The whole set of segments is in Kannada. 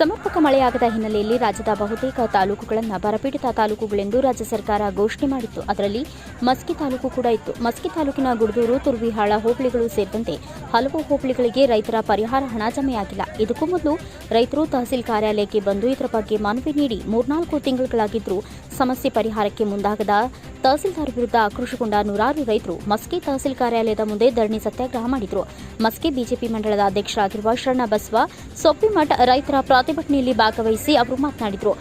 ಸಮರ್ಪಕ ಮಳೆಯಾಗದ ಹಿನ್ನೆಲೆಯಲ್ಲಿ ರಾಜ್ಯದ ಬಹುತೇಕ ತಾಲೂಕುಗಳನ್ನು ಬರಪೀಡಿತ ತಾಲೂಕುಗಳೆಂದು ರಾಜ್ಯ ಸರ್ಕಾರ ಘೋಷಣೆ ಮಾಡಿತ್ತು. ಅದರಲ್ಲಿ ಮಸ್ಕಿ ತಾಲೂಕು ಕೂಡ ಇತ್ತು. ಮಸ್ಕಿ ತಾಲೂಕಿನ ಗುಡದೂರು, ತುರ್ವಿಹಾಳ ಹೋಬಳಿಗಳು ಸೇರಿದಂತೆ ಹಲವು ಹೋಬಳಿಗಳಿಗೆ ರೈತರ ಪರಿಹಾರ ಹಣ ಜಮೆಯಾಗಿಲ್ಲ. ಇದಕ್ಕೂ ಮೊದಲು ರೈತರು ತಹಸೀಲ್ ಕಾರ್ಯಾಲಯಕ್ಕೆ ಬಂದು ಇದರ ಬಗ್ಗೆ ಮನವಿ ನೀಡಿ ಮೂರ್ನಾಲ್ಕು ತಿಂಗಳುಗಳಾಗಿದ್ದರೂ ಸಮಸ್ಯೆ ಪರಿಹಾರಕ್ಕೆ ಮುಂದಾಗದ ತಹಸೀಲ್ದಾರ್ ವಿರುದ್ಧ ಆಕ್ರೋಶಗೊಂಡ ನೂರಾರು ರೈತರು ಮಸ್ಕಿ ತಹಸೀಲ್ ಕಾರ್ಯಾಲಯದ ಮುಂದೆ ಧರಣಿ ಸತ್ಯಾಗ್ರಹ ಮಾಡಿದರು. ಮಸ್ಕಿ ಬಿಜೆಪಿ ಮಂಡಳದ ಅಧ್ಯಕ್ಷರಾಗಿರುವ ಶರಣ ಬಸವ ಸೊಪ್ಪಿಮಠ ರೈತರ ಪ್ರತಿಭಟನೆಯಲ್ಲಿ ಭಾಗವಹಿಸಿ ಅವರು ಮಾತನಾಡಿದರು.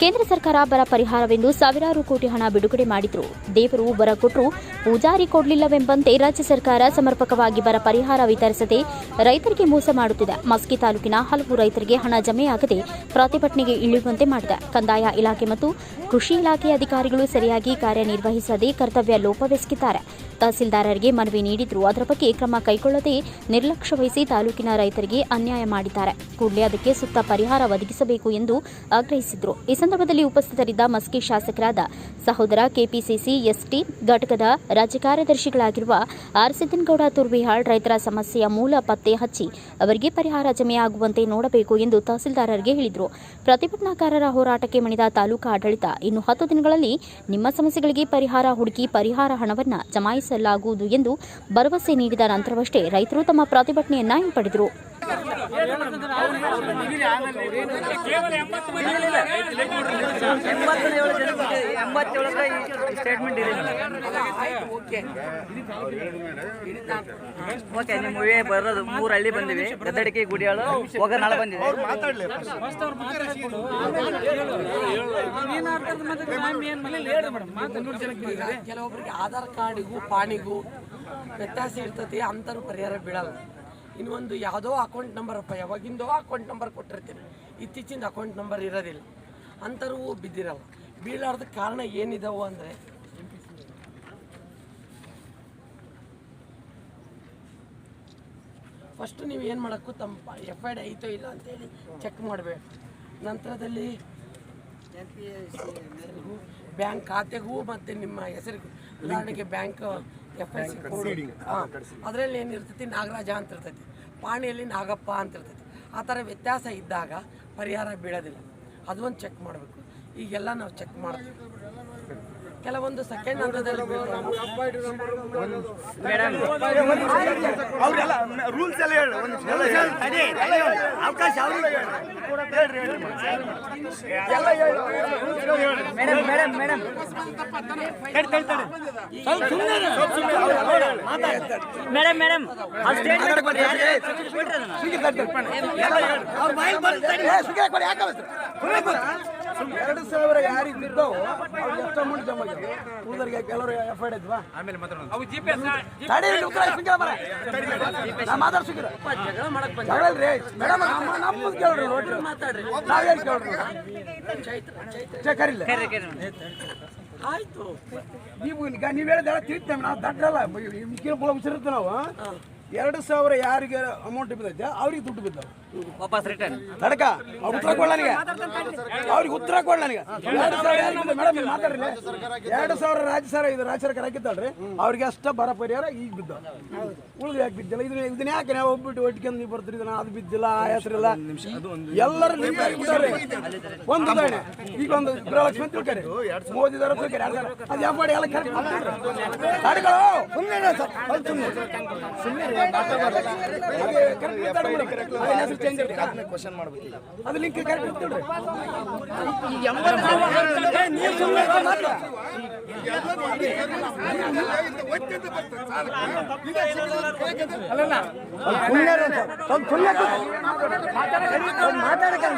ಕೇಂದ್ರ ಸರ್ಕಾರ ಬರ ಪರಿಹಾರವೆಂದು ಸಾವಿರಾರು ಕೋಟಿ ಹಣ ಬಿಡುಗಡೆ ಮಾಡಿದ್ರು. ದೇವರು ಬರ ಕೊಟ್ಟರು ಪೂಜಾರಿ ಕೊಡಲಿಲ್ಲವೆಂಬಂತೆ ರಾಜ್ಯ ಸರ್ಕಾರ ಸಮರ್ಪಕವಾಗಿ ಬರ ಪರಿಹಾರ ವಿತರಿಸದೆ ರೈತರಿಗೆ ಮೋಸ ಮಾಡುತ್ತಿದೆ. ಮಸ್ಕಿ ತಾಲೂಕಿನ ಹಲವು ರೈತರಿಗೆ ಹಣ ಜಮೆಯಾಗದೆ ಪ್ರತಿಭಟನೆಗೆ ಇಳಿಯುವಂತೆ ಮಾಡಿದೆ. ಕಂದಾಯ ಇಲಾಖೆ ಮತ್ತು ಕೃಷಿ ಇಲಾಖೆ ಅಧಿಕಾರಿಗಳು ಸರಿಯಾಗಿ ಕಾರ್ಯನಿರ್ವಹಿಸದೆ ಕರ್ತವ್ಯ ಲೋಪವೆಸಗಿದ್ದಾರೆ. ತಹಸೀಲ್ದಾರರಿಗೆ ಮನವಿ ನೀಡಿದ್ರು. ಅದರ ಬಗ್ಗೆ ಕ್ರಮ ಕೈಗೊಳ್ಳದೆ ನಿರ್ಲಕ್ಷ್ಯ ವಹಿಸಿ ತಾಲೂಕಿನ ರೈತರಿಗೆ ಅನ್ಯಾಯ ಮಾಡಿದ್ದಾರೆ. ಕೂಡಲೇ ಅದಕ್ಕೆ ಸೂಕ್ತ ಪರಿಹಾರ ಒದಗಿಸಬೇಕು ಎಂದು ಆಗ್ರಹಿಸಿದ್ರು. ಈ ಸಂದರ್ಭದಲ್ಲಿ ಉಪಸ್ಥಿತರಿದ್ದ ಮಸ್ಕಿ ಶಾಸಕರಾದ ಸಹೋದರ ಕೆಪಿಸಿಸಿ ಎಸ್ಟಿ ಘಟಕದ ರಾಜ್ಯ ಕಾರ್ಯದರ್ಶಿಗಳಾಗಿರುವ ಆರ್ ಸಿದ್ದನಗೌಡ ತುರ್ವಿಹಾಳ್ ರೈತರ ಸಮಸ್ಯೆಯ ಮೂಲ ಪತ್ತೆ ಹಚ್ಚಿ ಅವರಿಗೆ ಪರಿಹಾರ ಜಮೆಯಾಗುವಂತೆ ನೋಡಬೇಕು ಎಂದು ತಹಸೀಲ್ದಾರರಿಗೆ ಹೇಳಿದರು. ಪ್ರತಿಭಟನಾಕಾರರ ಹೋರಾಟಕ್ಕೆ ಮಣಿದ ತಾಲೂಕಾ ಆಡಳಿತ ಇನ್ನು ಹತ್ತು ದಿನಗಳಲ್ಲಿ ನಿಮ್ಮ ಸಮಸ್ಯೆಗಳಿಗೆ ಪರಿಹಾರ ಹುಡುಕಿ ಪರಿಹಾರ ಹಣವನ್ನು ಜಮಾಯಿಸಲಾಗುವುದು ಎಂದು ಭರವಸೆ ನೀಡಿದ ನಂತರವಷ್ಟೇ ರೈತರು ತಮ್ಮ ಪ್ರತಿಭಟನೆಯನ್ನ ಹಿಂಪಡೆದರು. ಎಂಬತ್ತೇಳು ಜನಕ್ಕೆ ಎಂಬತ್ತೇಳಕ್ಕೆ ಈ ಸ್ಟೇಟ್ಮೆಂಟ್ ಇದೆ ಓಕೆ ಓಕೆ ನಿಮ್ಮ ಇವೇ ಬರೋದು ಮೂರು ಹಳ್ಳಿ ಬಂದಿವಿ. ಗದ್ದಡಿಕೆ ಗುಡಿಯಾಳು ಹೋಗ ನಾಳ ಬಂದಿದೆ. ಕೆಲವೊಬ್ಬರಿಗೆ ಆಧಾರ್ ಕಾರ್ಡಿಗೂ ಪಾಣಿಗೂ ವ್ಯತ್ಯಾಸ ಇರ್ತತಿ ಅಂತರೂ ಪರಿಹಾರ ಬೀಳಲ್ಲ. ಇನ್ನೊಂದು ಒಂದು ಯಾವುದೋ ಅಕೌಂಟ್ ನಂಬರ್ ಅಪ್ಪ ಯಾವಾಗಿಂದೋ ಅಕೌಂಟ್ ನಂಬರ್ ಕೊಟ್ಟಿರ್ತೀನಿ. ಇತ್ತೀಚಿನ ಅಕೌಂಟ್ ನಂಬರ್ ಇರೋದಿಲ್ಲ. ಅಂಥವ್ರು ಬಿದ್ದಿರಲ್ಲ. ಬೀಳಾರ್ದ ಕಾರಣ ಏನಿದಾವು ಅಂದರೆ ಫಸ್ಟ್ ನೀವು ಏನು ಮಾಡೋಕ್ಕೂ ತಮ್ಮ ಎಫ್ ಐ ಡಿ ಐತೋ ಇಲ್ಲ ಅಂತೇಳಿ ಚೆಕ್ ಮಾಡಬೇಕು. ನಂತರದಲ್ಲಿ ಬ್ಯಾಂಕ್ ಖಾತೆಗೂ ಮತ್ತು ನಿಮ್ಮ ಹೆಸರಿಗೂ ಉದಾಹರಣೆಗೆ ಬ್ಯಾಂಕ್ ಎಫ್ ಐ ಸಿ ಅದರಲ್ಲಿ ಏನಿರ್ತೈತಿ ನಾಗರಾಜ ಅಂತ ಇರ್ತೈತಿ. ಪಾಣಿಯಲ್ಲಿ ನಾಗಪ್ಪ ಅಂತ ಇರ್ತೈತಿ. ಆ ಥರ ವ್ಯತ್ಯಾಸ ಇದ್ದಾಗ ಪರಿಹಾರ ಬೀಳೋದಿಲ್ಲ. ಅದೊಂದು ಚೆಕ್ ಮಾಡಬೇಕು. ಈಗೆಲ್ಲ ನಾವು ಚೆಕ್ ಮಾಡ್ತೀವಿ. ಕೆಲವೊಂದು ಸೆಕೆಂಡ್ ಹಂತದಲ್ಲಿ ರೂಲ್ಸ್ ಎಲ್ಲ ಹೇಳು. ಅವಕಾಶ. ಮೇಡಮ್ ಮೇಡಮ್ ಅವ್ರ ಯಾಕೆ ಕೂತು. ಎರಡು ಸಾವಿರ ಯಾರಿಗೆ ಬಿದ್ದವು ಅವ್ರಿಗೆ ಎಷ್ಟು ಅಮೌಂಟ್ ಜಮಾ ಆಗಿದೆ ಉಳಿದರಿಗೆ ಕೆಲವರು ಎಫ್ ಐ ಡಿ ಇದ್ವಾ? ಬರ. ನಾ. ಮೇಡಮ್ ನಮ್ಮದು ಕೇಳ್ರಿ ನೋಡ್ರಿ. ಮಾತಾಡ್ರಿ. ನಾವೇನು ಕೇಳ್ರಿ ಆಯ್ತು. ನೀವು ಈಗ ನೀವು ಹೇಳಿದ ತಿಳ್ತೇವೆ ನಾವು ದಡ್ಡಲ್ಲ. ಮಿಕ್ಕಿನ ಪುಳ ಉಸಿರುತ್ತೆ ನಾವು. ಎರಡು ಸಾವಿರ ಯಾರಿಗೆ ಅಮೌಂಟ್ ಬಿದ್ದೈತೆ? ಅವ್ರಿಗೆ ದುಡ್ಡು ಬಿದ್ದಾವೆ. ವಾಪಸ್ ರಿಟರ್ನ್ ಉತ್ತರ ಕೊಡ ನನಗೆ. ಅವ್ರಿಗೆ ಉತ್ತರ ಕೊಡ ನನಗೆ. ಮಾತಾಡ್ರಿ. ಎರಡು ಸಾವಿರ ರಾಜ್ಯ ಸರ್, ಇದು ರಾಜ್ಯ ಸರ್ಕಾರ ಹಾಕಿದ್ದಾಳ್ರಿ ಅವ್ರಿಗೆ ಅಷ್ಟ ಬರ ಪರಿಹಾರ ಈಗ ಬಿದ್ದ ಉಳಿದು ಯಾಕೆ ಬಿದ್ದಿಲ್ಲ? ಇದನ್ನ ಇದನ್ನ ಯಾಕೆ ನಾವು ಒಬ್ಬಿಟ್ಟು ಒಟ್ಟಿಗೆ ನೀವು ಬರ್ತೀರಿ? ಇದನ್ನ ಅದು ಬಿದ್ದಿಲ್ಲ, ಆ ಹೆಸರಿಲ್ಲ. ಎಲ್ಲರೂ ಆಗಿಬಿಟ್ಟಾರೆ ಒಂದು ಉದಾಹರಣೆ ಈಗ ಒಂದು ಗೃಹಲಕ್ಷ್ಮಿ ಅಂತ ತಿಳ್ಕರಿ. ಎರಡು ಸಾವಿರ. ಅದು ಯಾವ ಮಾಡಿ ಎಲ್ಲ ಕರೆಕ್ಟ್ ಗಾಡಿಗಳು ಸುಮ್ಮನೆ ಸರ್. ಕರೆಕ್ಟ್ ಸುಮ್ಮನೆ ಸುಮ್ಮನೆ ಹೆಸರು ಚೇಂಜ್ ಕ್ವಶನ್ ಮಾಡ್ಬೇಕು. ಅದು ಲಿಂಕ್ ಕರೆಕ್ಟ್ ನೀವು ಸುಮ್ಮನೆ ಮಾತ್ರ. ಅಲ್ಲಲ್ಲ ಮಾತಾಡಕ್ಕೆ